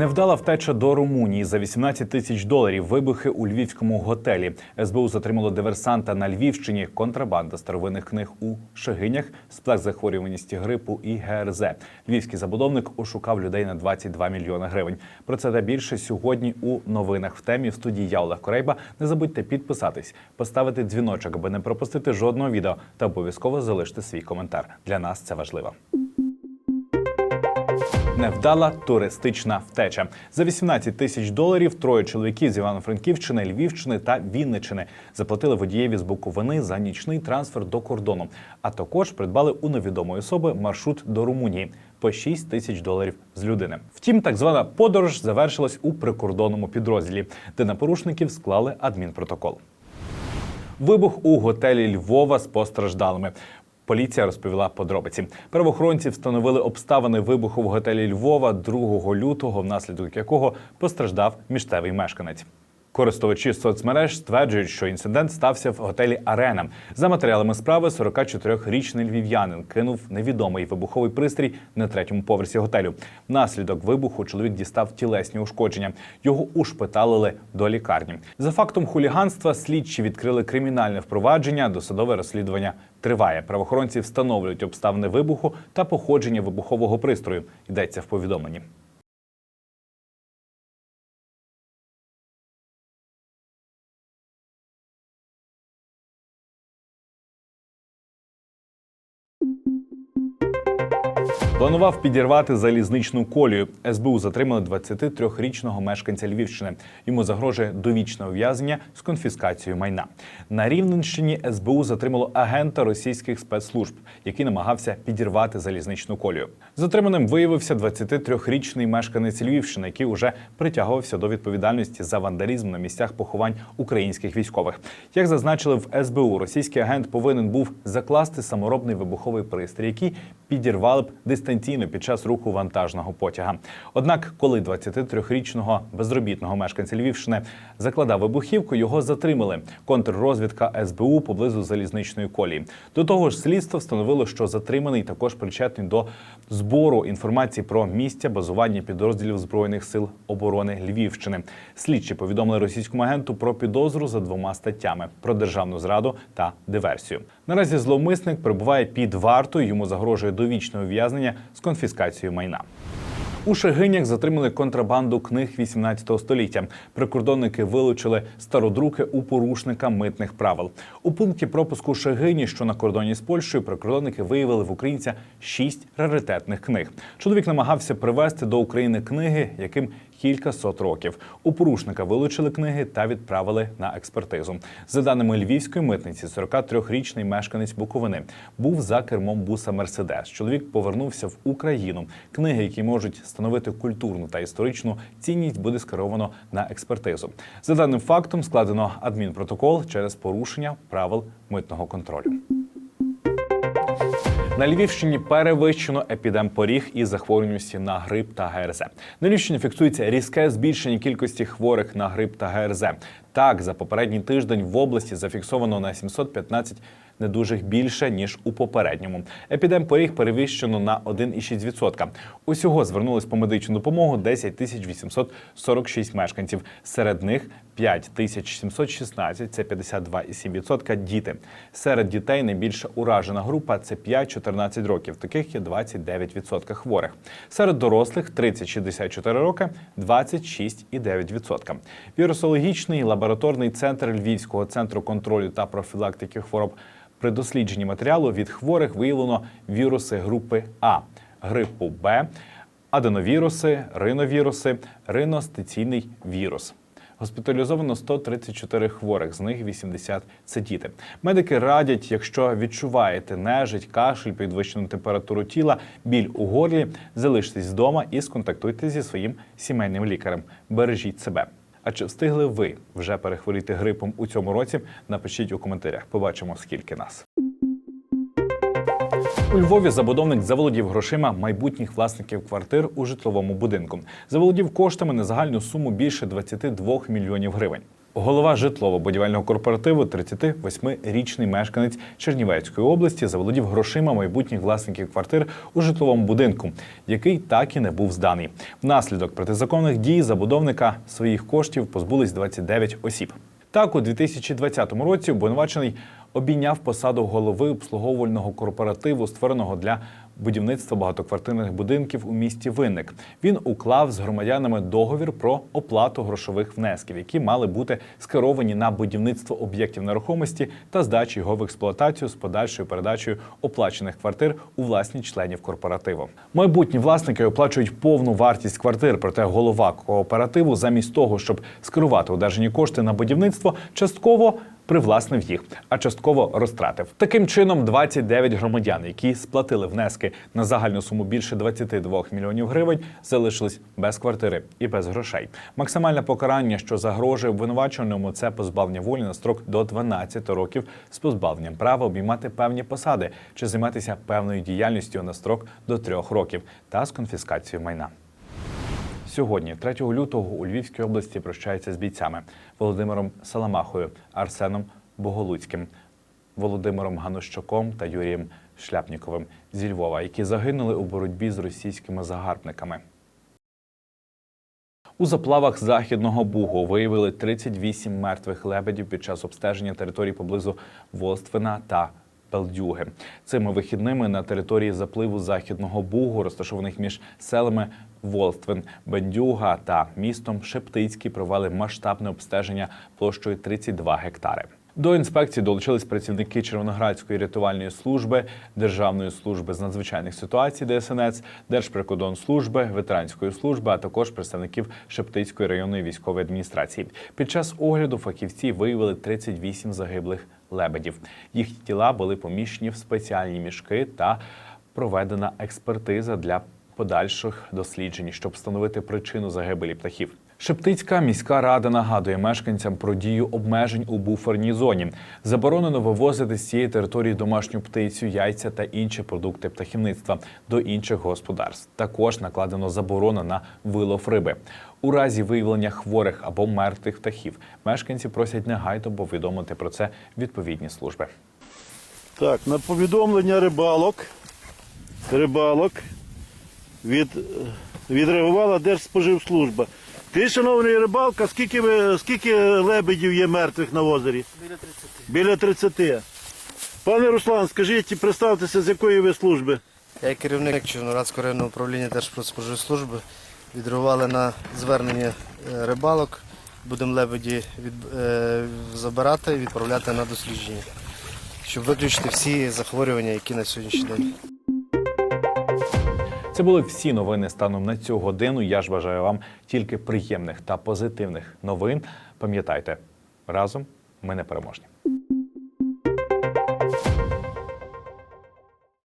Невдала втеча до Румунії за 18 тисяч доларів. Вибухи у львівському готелі. СБУ затримало диверсанта на Львівщині. Контрабанда старовинних книг у Шегинях, сплех захворюваності грипу і ГРЗ. Львівський забудовник ошукав людей на 22 мільйони гривень. Про це та більше сьогодні у новинах в темі в студії я Олег Корейба. Не забудьте підписатись, поставити дзвіночок, аби не пропустити жодного відео, та обов'язково залишити свій коментар. Для нас це важливо. Невдала туристична втеча за 18 тисяч доларів. Троє чоловіків з Івано-Франківщини, Львівщини та Вінничини заплатили водієві з Буковини за нічний трансфер до кордону. А також придбали у невідомої особи маршрут до Румунії по 6 тисяч доларів з людини. Втім, так звана подорож завершилась у прикордонному підрозділі, де на порушників склали адмінпротокол. Вибух у готелі Львова з постраждалими. Поліція розповіла подробиці. Правоохоронці встановили обставини вибуху в готелі Львова 2 лютого, внаслідок якого постраждав місцевий мешканець. Користувачі соцмереж стверджують, що інцидент стався в готелі Арена. За матеріалами справи 44-річний львів'янин кинув невідомий вибуховий пристрій на третьому поверсі готелю. Внаслідок вибуху чоловік дістав тілесні ушкодження. Його ушпиталили до лікарні. За фактом хуліганства слідчі відкрили кримінальне впровадження. Досудове розслідування триває. Правоохоронці встановлюють обставини вибуху та походження вибухового пристрою. Йдеться в повідомленні. Планував підірвати залізничну колію. СБУ затримали 23-річного мешканця Львівщини. Йому загрожує довічне ув'язнення з конфіскацією майна. На Рівненщині СБУ затримало агента російських спецслужб, який намагався підірвати залізничну колію. Затриманим виявився 23-річний мешканець Львівщини, який уже притягувався до відповідальності за вандалізм на місцях поховань українських військових. Як зазначили в СБУ, російський агент повинен був закласти саморобний вибуховий пристрій, який підірвали б дистанційно під час руху вантажного потяга. Однак, коли 23-річного безробітного мешканця Львівщини закладав вибухівку, його затримали. Контррозвідка СБУ поблизу залізничної колії. До того ж, слідство встановило, що затриманий також причетний до збору інформації про місця базування підрозділів збройних сил оборони Львівщини. Слідчі повідомили російському агенту про підозру за двома статтями про державну зраду та диверсію. Наразі зловмисник перебуває під вартою. Йому загрожує довічне ув'язнення з конфіскацією майна. У Шегинях затримали контрабанду книг 18 століття. Прикордонники вилучили стародруки у порушника митних правил. У пункті пропуску Шегині, що на кордоні з Польщею, прикордонники виявили в українця шість раритетних книг. Чоловік намагався привезти до України книги, яким кілька сот років. У порушника вилучили книги та відправили на експертизу. За даними львівської митниці, 43-річний мешканець Буковини був за кермом буса Мерседес. Чоловік повернувся в Україну. Книги, які можуть становити культурну та історичну цінність, буде скеровано на експертизу. За даним фактом складено адмінпротокол через порушення правил митного контролю. На Львівщині перевищено епідемпоріг і захворюваності на грип та ГРЗ. На Львівщині фіксується різке збільшення кількості хворих на грип та ГРЗ. Так, за попередній тиждень в області зафіксовано на 715 недужих більше ніж у попередньому. Епідемпоріг перевищено на 1,6%. Усього звернулись по медичну допомогу 10 тисяч 846 мешканців. Серед них 5 тисяч 716 – це 52,7% діти. Серед дітей найбільша уражена група це 5-14 років. Таких є 29% хворих. Серед дорослих 30-64 роки 26,9%. Вірусологічний лабораторний центр Львівського центру контролю та профілактики хвороб при дослідженні матеріалу від хворих виявлено віруси групи А, грипу Б, аденовіруси, риновіруси, риностеційний вірус. Госпіталізовано 134 хворих, з них 80 – це діти. Медики радять, якщо відчуваєте нежить, кашель, підвищену температуру тіла, біль у горлі, залиштесь вдома і сконтактуйте зі своїм сімейним лікарем. Бережіть себе. А чи встигли ви вже перехворіти грипом у цьому році? Напишіть у коментарях. Побачимо, скільки нас. У Львові забудовник заволодів грошима майбутніх власників квартир у житловому будинку. Заволодів коштами на загальну суму більше 22 мільйонів гривень. Голова житлово-будівельного корпоративу, 38-річний мешканець Чернівецької області, заволодів грошима майбутніх власників квартир у житловому будинку, який так і не був зданий. Внаслідок протизаконних дій забудовника своїх коштів позбулись 29 осіб. Так, у 2020 році обвинувачений обійняв посаду голови обслуговувального корпоративу, створеного для будівництва багатоквартирних будинків у місті Винник. Він уклав з громадянами договір про оплату грошових внесків, які мали бути скеровані на будівництво об'єктів нерухомості та здачу його в експлуатацію з подальшою передачею оплачених квартир у власність членів корпоративу. Майбутні власники оплачують повну вартість квартир, проте голова кооперативу, замість того, щоб скерувати одержані кошти на будівництво, частково привласнив їх, а частково розтратив. Таким чином, 29 громадян, які сплатили внески на загальну суму більше 22 мільйонів гривень, залишились без квартири і без грошей. Максимальне покарання, що загрожує обвинуваченому, це позбавлення волі на строк до 12 років з позбавленням права обіймати певні посади чи займатися певною діяльністю на строк до 3 років та з конфіскацією майна. Сьогодні, 3 лютого, у Львівській області прощаються з бійцями Володимиром Саламахою, Арсеном Боголуцьким, Володимиром Ганущуком та Юрієм Шляпніковим зі Львова, які загинули у боротьбі з російськими загарбниками. У заплавах західного бугу виявили 38 мертвих лебедів під час обстеження територій поблизу Волствина та Белдюги. Цими вихідними на території запливу західного бугу, розташованих між селами Волствин, Бендюга та містом Шептицький, провели масштабне обстеження площею 32 гектари. До інспекції долучились працівники Червоноградської рятувальної служби, Державної служби з надзвичайних ситуацій ДСНС, Держприкордонслужби, ветеранської служби, а також представників Шептицької районної військової адміністрації. Під час огляду фахівці виявили 38 загиблих лебедів. Їхні тіла були поміщені в спеціальні мішки та проведена експертиза для подальших досліджень, щоб встановити причину загибелі птахів. Шептицька міська рада нагадує мешканцям про дію обмежень у буферній зоні. Заборонено вивозити з цієї території домашню птицю, яйця та інші продукти птахівництва до інших господарств. Також накладено заборону на вилов риби. У разі виявлення хворих або мертвих птахів мешканці просять негайно повідомити про це відповідні служби. Так, на повідомлення рибалок, рибалок від, відреагувала Держспоживслужба. Ти, шановний рибалка, скільки, ви, скільки лебедів є мертвих на озері? Біля 30. Біля 30. Пане Руслан, скажіть, представтеся, з якої ви служби? Я керівник Червоноградського районного управління Держпродспоживслужби. Відреагували на звернення е, рибалок. Будемо лебеді від, е, забирати і відправляти на дослідження, щоб виключити всі захворювання, які на сьогоднішній день. Це були всі новини станом на цю годину. Я ж бажаю вам тільки приємних та позитивних новин. Пам'ятайте, разом ми не переможні.